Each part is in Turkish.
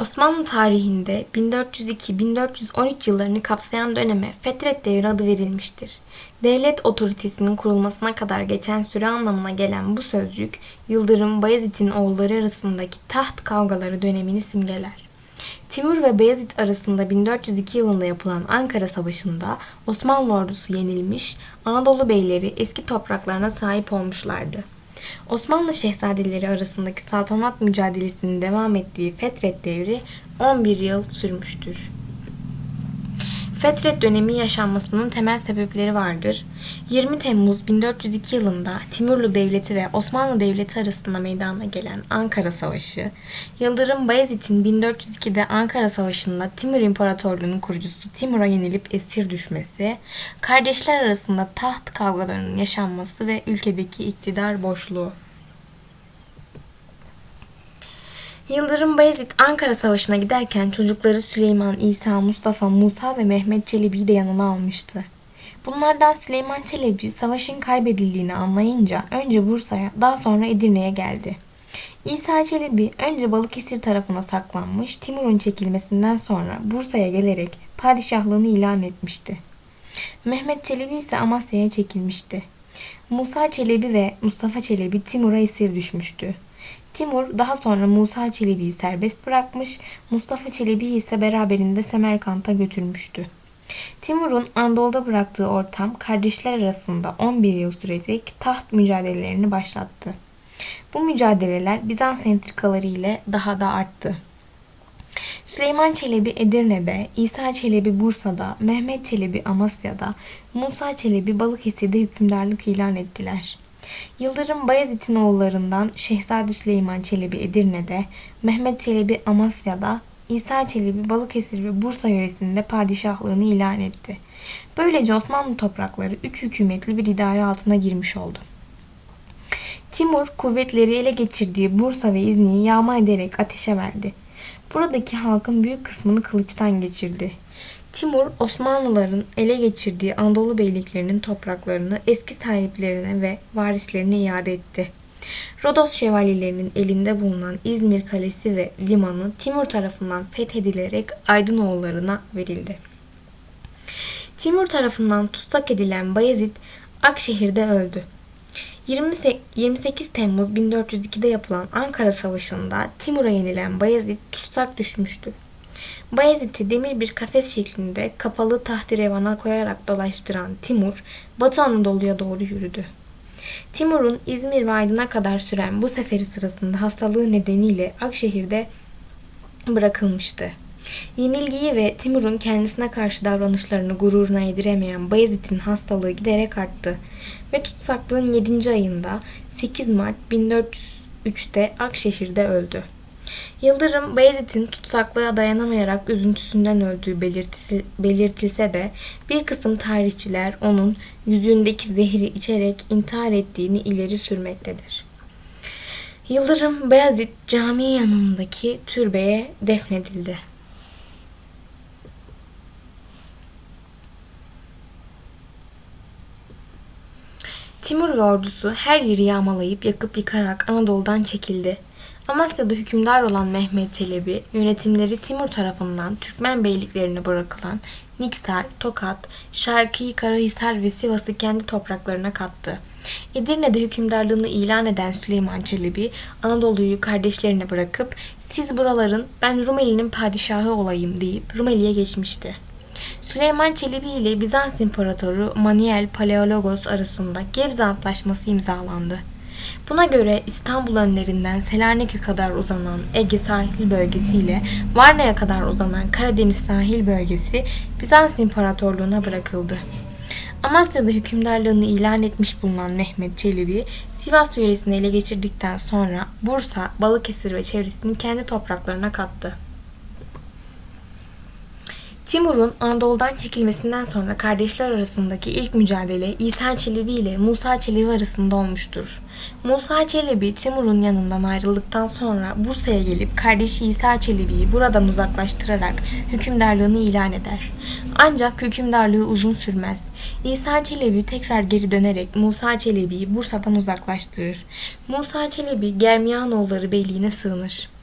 Osmanlı tarihinde 1402-1413 yıllarını kapsayan döneme Fetret Devri adı verilmiştir. Devlet otoritesinin kurulmasına kadar geçen süre anlamına gelen bu sözcük, Yıldırım Bayezid'in oğulları arasındaki taht kavgaları dönemini simgeler. Timur ve Beyazıt arasında 1402 yılında yapılan Ankara Savaşı'nda Osmanlı ordusu yenilmiş, Anadolu beyleri eski topraklarına sahip olmuşlardı. Osmanlı şehzadeleri arasındaki saltanat mücadelesinin devam ettiği Fetret devri 11 yıl sürmüştür. Fetret dönemi yaşanmasının temel sebepleri vardır. 20 Temmuz 1402 yılında Timurlu Devleti ve Osmanlı Devleti arasında meydana gelen Ankara Savaşı, Yıldırım Bayezid'in 1402'de Ankara Savaşı'nda Timur İmparatorluğu'nun kurucusu Timur'a yenilip esir düşmesi, kardeşler arasında taht kavgalarının yaşanması ve ülkedeki iktidar boşluğu. Yıldırım Bayezid Ankara Savaşı'na giderken çocukları Süleyman, İsa, Mustafa, Musa ve Mehmet Çelebi'yi de yanına almıştı. Bunlardan Süleyman Çelebi savaşın kaybedildiğini anlayınca önce Bursa'ya daha sonra Edirne'ye geldi. İsa Çelebi önce Balıkesir tarafına saklanmış, Timur'un çekilmesinden sonra Bursa'ya gelerek padişahlığını ilan etmişti. Mehmet Çelebi ise Amasya'ya çekilmişti. Musa Çelebi ve Mustafa Çelebi Timur'a esir düşmüştü. Timur daha sonra Musa Çelebi'yi serbest bırakmış, Mustafa Çelebi ise beraberinde Semerkant'a götürmüştü. Timur'un Anadolu'da bıraktığı ortam kardeşler arasında 11 yıl sürecek taht mücadelelerini başlattı. Bu mücadeleler Bizans entrikaları ile daha da arttı. Süleyman Çelebi Edirne'de, İsa Çelebi Bursa'da, Mehmet Çelebi Amasya'da, Musa Çelebi Balıkesir'de hükümdarlık ilan ettiler. Yıldırım Bayezid'in oğullarından Şehzade Süleyman Çelebi Edirne'de, Mehmet Çelebi Amasya'da, İsa Çelebi Balıkesir ve Bursa yöresinde padişahlığını ilan etti. Böylece Osmanlı toprakları üç hükümetli bir idare altına girmiş oldu. Timur kuvvetleri ele geçirdiği Bursa ve İzni'yi yağma ederek ateşe verdi. Buradaki halkın büyük kısmını kılıçtan geçirdi. Timur, Osmanlıların ele geçirdiği Anadolu beyliklerinin topraklarını eski sahiplerine ve varislerine iade etti. Rodos şövalyelerinin elinde bulunan İzmir Kalesi ve limanı Timur tarafından fethedilerek Aydınoğullarına verildi. Timur tarafından tutsak edilen Bayezid Akşehir'de öldü. 28 Temmuz 1402'de yapılan Ankara Savaşı'nda Timur'a yenilen Bayezid tutsak düşmüştü. Bayezid'i demir bir kafes şeklinde kapalı tahtirevana koyarak dolaştıran Timur, Batı Anadolu'ya doğru yürüdü. Timur'un İzmir ve Aydın'a kadar süren bu seferi sırasında hastalığı nedeniyle Akşehir'de bırakılmıştı. Yenilgiyi ve Timur'un kendisine karşı davranışlarını gururuna yediremeyen Bayezid'in hastalığı giderek arttı ve tutsaklığın 7. ayında 8 Mart 1403'te Akşehir'de öldü. Yıldırım Bayezid'in tutsaklığa dayanamayarak üzüntüsünden öldüğü belirtisi, belirtilse de bir kısım tarihçiler onun yüzündeki zehri içerek intihar ettiğini ileri sürmektedir. Yıldırım Bayezid cami yanındaki türbeye defnedildi. Timur ve ordusu her yeri yağmalayıp yakıp yıkarak Anadolu'dan çekildi. Amasya'da hükümdar olan Mehmet Çelebi, yönetimleri Timur tarafından Türkmen beyliklerine bırakılan Niksar, Tokat, Şarkı, Karahisar ve Sivas'ı kendi topraklarına kattı. Edirne'de hükümdarlığını ilan eden Süleyman Çelebi, Anadolu'yu kardeşlerine bırakıp siz buraların ben Rumeli'nin padişahı olayım deyip Rumeli'ye geçmişti. Süleyman Çelebi ile Bizans İmparatoru Manuel Paleologos arasında Gebze Antlaşması imzalandı. Buna göre İstanbul önlerinden Selanik'e kadar uzanan Ege sahil bölgesi ile Varna'ya kadar uzanan Karadeniz sahil bölgesi Bizans İmparatorluğu'na bırakıldı. Amasya'da hükümdarlığını ilan etmiş bulunan Mehmet Çelebi, Sivas yöresini ele geçirdikten sonra Bursa, Balıkesir ve çevresini kendi topraklarına kattı. Timur'un Anadolu'dan çekilmesinden sonra kardeşler arasındaki ilk mücadele İsa Çelebi ile Musa Çelebi arasında olmuştur. Musa Çelebi Timur'un yanından ayrıldıktan sonra Bursa'ya gelip kardeşi İsa Çelebi'yi buradan uzaklaştırarak hükümdarlığını ilan eder. Ancak hükümdarlığı uzun sürmez. İsa Çelebi tekrar geri dönerek Musa Çelebi'yi Bursa'dan uzaklaştırır. Musa Çelebi Germiyanoğulları Beyliğine sığınır.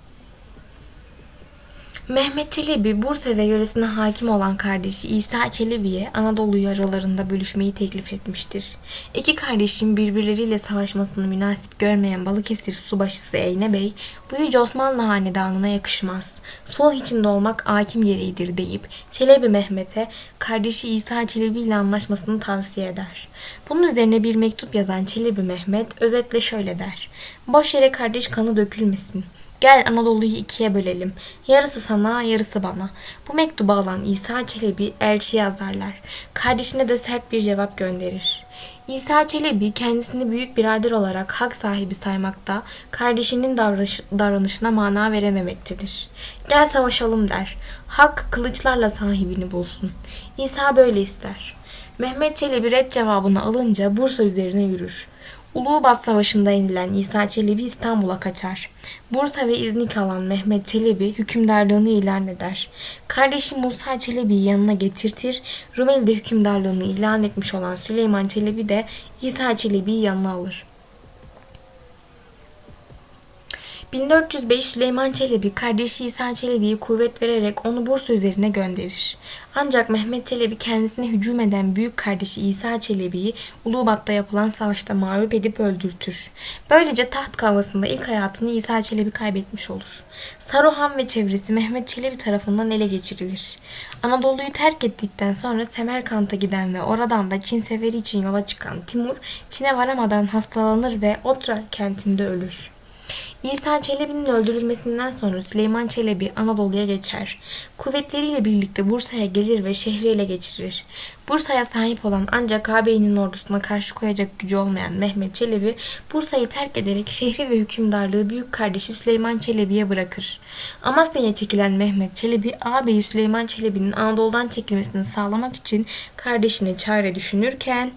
Mehmet Çelebi, Bursa ve yöresine hakim olan kardeşi İsa Çelebi'ye Anadolu'yu aralarında bölüşmeyi teklif etmiştir. İki kardeşin birbirleriyle savaşmasını münasip görmeyen Balıkesir subaşısı Eyne Bey, bu yüce Osmanlı hanedanına yakışmaz. Sulh içinde olmak hakim gereğidir deyip Çelebi Mehmet'e kardeşi İsa Çelebi ile anlaşmasını tavsiye eder. Bunun üzerine bir mektup yazan Çelebi Mehmet özetle şöyle der. Boş yere kardeş kanı dökülmesin. Gel Anadolu'yu ikiye bölelim. Yarısı sana, yarısı bana. Bu mektubu alan İsa Çelebi elçi yazarlar. Kardeşine de sert bir cevap gönderir. İsa Çelebi kendisini büyük birader olarak hak sahibi saymakta, kardeşinin davranış, davranışına mana verememektedir. Gel savaşalım der. Hak kılıçlarla sahibini bulsun. İsa böyle ister. Mehmet Çelebi red cevabını alınca Bursa üzerine yürür. Ulubat Savaşı'nda yenilen İsa Çelebi İstanbul'a kaçar. Bursa ve İznik alan Mehmet Çelebi hükümdarlığını ilan eder. Kardeşi Musa Çelebi'yi yanına getirtir. Rumeli'de hükümdarlığını ilan etmiş olan Süleyman Çelebi de İsa Çelebi'yi yanına alır. 1405 Süleyman Çelebi kardeşi İsa Çelebi'ye kuvvet vererek onu Bursa üzerine gönderir. Ancak Mehmet Çelebi kendisine hücum eden büyük kardeşi İsa Çelebi'yi Ulubat'ta yapılan savaşta mağlup edip öldürtür. Böylece taht kavgasında ilk hayatını İsa Çelebi kaybetmiş olur. Saruhan ve çevresi Mehmet Çelebi tarafından ele geçirilir. Anadolu'yu terk ettikten sonra Semerkant'a giden ve oradan da Çin seferi için yola çıkan Timur, Çin'e varamadan hastalanır ve Otra kentinde ölür. İsa Çelebi'nin öldürülmesinden sonra Süleyman Çelebi Anadolu'ya geçer. Kuvvetleriyle birlikte Bursa'ya gelir ve şehri ele geçirir. Bursa'ya sahip olan ancak ağabeyinin ordusuna karşı koyacak gücü olmayan Mehmet Çelebi, Bursa'yı terk ederek şehri ve hükümdarlığı büyük kardeşi Süleyman Çelebi'ye bırakır. Amasya'ya çekilen Mehmet Çelebi, ağabeyi Süleyman Çelebi'nin Anadolu'dan çekilmesini sağlamak için kardeşine çare düşünürken,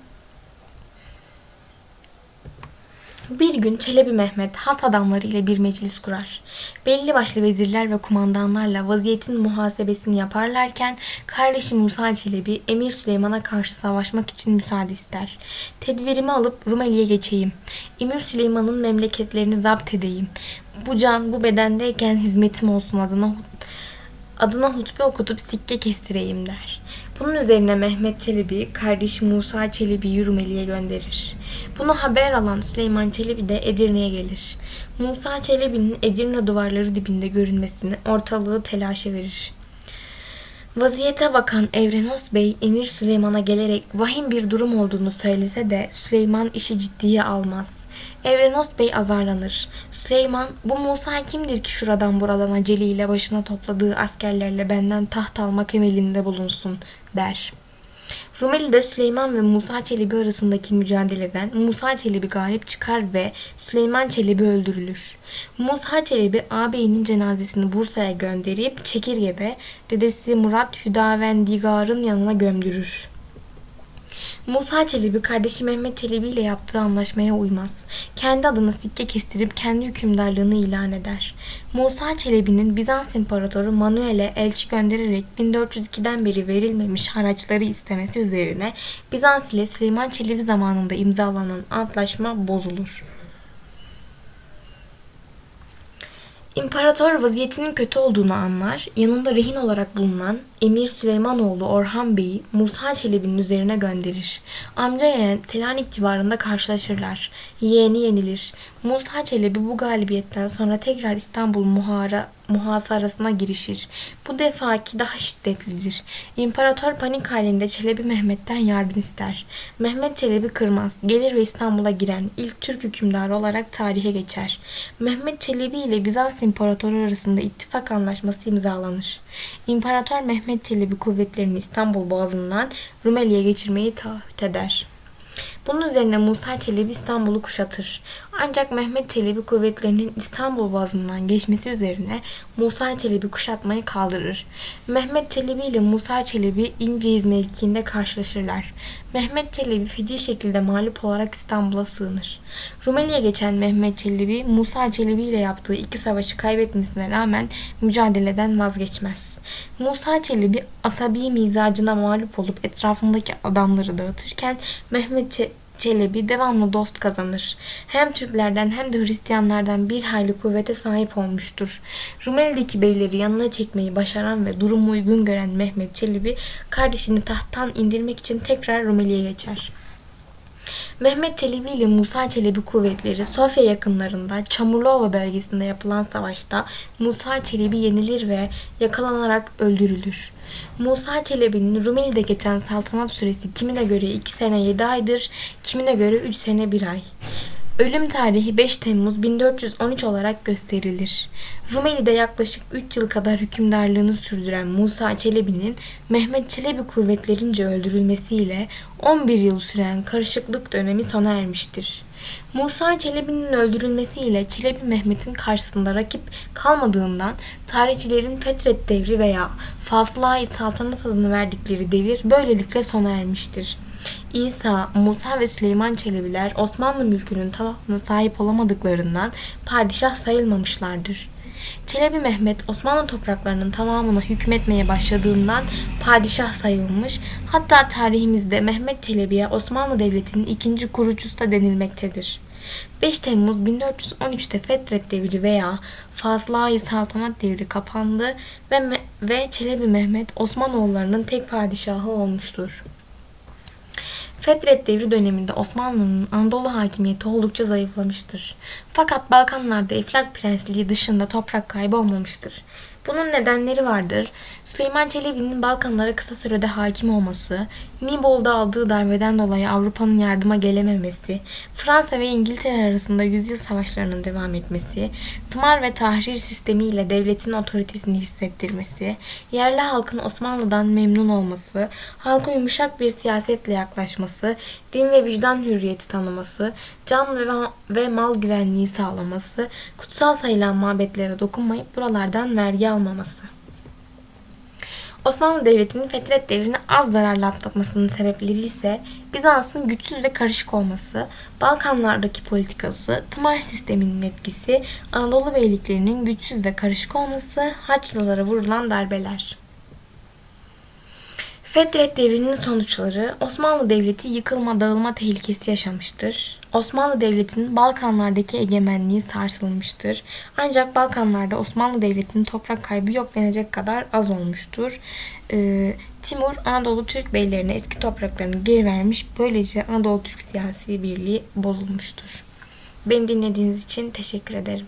Bir gün Çelebi Mehmet has adamları ile bir meclis kurar. Belli başlı vezirler ve kumandanlarla vaziyetin muhasebesini yaparlarken kardeşi Musa Çelebi Emir Süleyman'a karşı savaşmak için müsaade ister. Tedbirimi alıp Rumeli'ye geçeyim. Emir Süleyman'ın memleketlerini zapt edeyim. Bu can bu bedendeyken hizmetim olsun adına adına hutbe okutup sikke kestireyim der. Bunun üzerine Mehmet Çelebi kardeşi Musa Çelebi'yi Rumeli'ye gönderir. Bunu haber alan Süleyman Çelebi de Edirne'ye gelir. Musa Çelebi'nin Edirne duvarları dibinde görünmesini ortalığı telaşa verir. Vaziyete bakan Evrenos Bey Emir Süleyman'a gelerek vahim bir durum olduğunu söylese de Süleyman işi ciddiye almaz. Evrenos Bey azarlanır. Süleyman bu Musa kimdir ki şuradan buradan aceliyle başına topladığı askerlerle benden taht almak emelinde bulunsun der. Rumeli'de Süleyman ve Musa Çelebi arasındaki mücadeleden Musa Çelebi galip çıkar ve Süleyman Çelebi öldürülür. Musa Çelebi ağabeyinin cenazesini Bursa'ya gönderip Çekirge'de dedesi Murat Hüdavendigar'ın yanına gömdürür. Musa Çelebi kardeşi Mehmet Çelebi ile yaptığı anlaşmaya uymaz. Kendi adına sikke kestirip kendi hükümdarlığını ilan eder. Musa Çelebi'nin Bizans İmparatoru Manuel'e elçi göndererek 1402'den beri verilmemiş haraçları istemesi üzerine Bizans ile Süleyman Çelebi zamanında imzalanan antlaşma bozulur. İmparator vaziyetinin kötü olduğunu anlar, yanında rehin olarak bulunan Emir Süleymanoğlu Orhan Bey'i Musa Çelebi'nin üzerine gönderir. Amca yeğen Selanik civarında karşılaşırlar. Yeğeni yenilir. Musa Çelebi bu galibiyetten sonra tekrar İstanbul muhara, muhasarasına girişir. Bu defaki daha şiddetlidir. İmparator panik halinde Çelebi Mehmet'ten yardım ister. Mehmet Çelebi kırmaz. Gelir ve İstanbul'a giren ilk Türk hükümdarı olarak tarihe geçer. Mehmet Çelebi ile Bizans İmparatoru arasında ittifak anlaşması imzalanır. İmparator Mehmet Çelebi kuvvetlerini İstanbul Boğazı'ndan Rumeli'ye geçirmeyi taahhüt eder. Bunun üzerine Musa Çelebi İstanbul'u kuşatır. Ancak Mehmet Çelebi kuvvetlerinin İstanbul Boğazı'ndan geçmesi üzerine Musa Çelebi kuşatmayı kaldırır. Mehmet Çelebi ile Musa Çelebi İnceyiz mevkiinde karşılaşırlar. Mehmet Çelebi feci şekilde mağlup olarak İstanbul'a sığınır. Rumeli'ye geçen Mehmet Çelebi, Musa Çelebi ile yaptığı iki savaşı kaybetmesine rağmen mücadeleden vazgeçmez. Musa Çelebi asabi mizacına mağlup olup etrafındaki adamları dağıtırken Mehmet Çelebi Çelebi devamlı dost kazanır. Hem Türklerden hem de Hristiyanlardan bir hayli kuvvete sahip olmuştur. Rumeli'deki beyleri yanına çekmeyi başaran ve durumu uygun gören Mehmet Çelebi kardeşini tahttan indirmek için tekrar Rumeli'ye geçer. Mehmet Çelebi ile Musa Çelebi kuvvetleri Sofya yakınlarında Çamurluova bölgesinde yapılan savaşta Musa Çelebi yenilir ve yakalanarak öldürülür. Musa Çelebi'nin Rumeli'de geçen saltanat süresi kimine göre 2 sene 7 aydır, kimine göre 3 sene 1 ay. Ölüm tarihi 5 Temmuz 1413 olarak gösterilir. Rumeli'de yaklaşık 3 yıl kadar hükümdarlığını sürdüren Musa Çelebi'nin Mehmet Çelebi kuvvetlerince öldürülmesiyle 11 yıl süren karışıklık dönemi sona ermiştir. Musa Çelebi'nin öldürülmesiyle Çelebi Mehmet'in karşısında rakip kalmadığından tarihçilerin Fetret devri veya Fasla-i Saltanat adını verdikleri devir böylelikle sona ermiştir. İsa, Musa ve Süleyman Çelebiler Osmanlı mülkünün tamamına sahip olamadıklarından padişah sayılmamışlardır. Çelebi Mehmet Osmanlı topraklarının tamamına hükmetmeye başladığından padişah sayılmış, hatta tarihimizde Mehmet Çelebi'ye Osmanlı Devleti'nin ikinci kurucusu da denilmektedir. 5 Temmuz 1413'te Fetret Devri veya Fazla-i Saltanat Devri kapandı ve, ve Çelebi Mehmet Osmanoğullarının tek padişahı olmuştur. Fetret devri döneminde Osmanlı'nın Anadolu hakimiyeti oldukça zayıflamıştır. Fakat Balkanlarda Eflak Prensliği dışında toprak kaybı olmamıştır. Bunun nedenleri vardır. Süleyman Çelebi'nin Balkanlara kısa sürede hakim olması, Nibol'da aldığı darbeden dolayı Avrupa'nın yardıma gelememesi, Fransa ve İngiltere arasında yüzyıl savaşlarının devam etmesi, tımar ve tahrir sistemiyle devletin otoritesini hissettirmesi, yerli halkın Osmanlı'dan memnun olması, halka yumuşak bir siyasetle yaklaşması, din ve vicdan hürriyeti tanıması, can ve, ve mal güvenliği sağlaması, kutsal sayılan mabetlere dokunmayıp buralardan vergi almaması. Osmanlı Devleti'nin Fetret devrini az zararla atlatmasının sebepleri ise Bizans'ın güçsüz ve karışık olması, Balkanlardaki politikası, tımar sisteminin etkisi, Anadolu beyliklerinin güçsüz ve karışık olması, Haçlılara vurulan darbeler. Fetret devrinin sonuçları Osmanlı Devleti yıkılma dağılma tehlikesi yaşamıştır. Osmanlı Devleti'nin Balkanlardaki egemenliği sarsılmıştır. Ancak Balkanlarda Osmanlı Devleti'nin toprak kaybı yok denecek kadar az olmuştur. Ee, Timur Anadolu Türk beylerine eski topraklarını geri vermiş. Böylece Anadolu Türk siyasi birliği bozulmuştur. Beni dinlediğiniz için teşekkür ederim.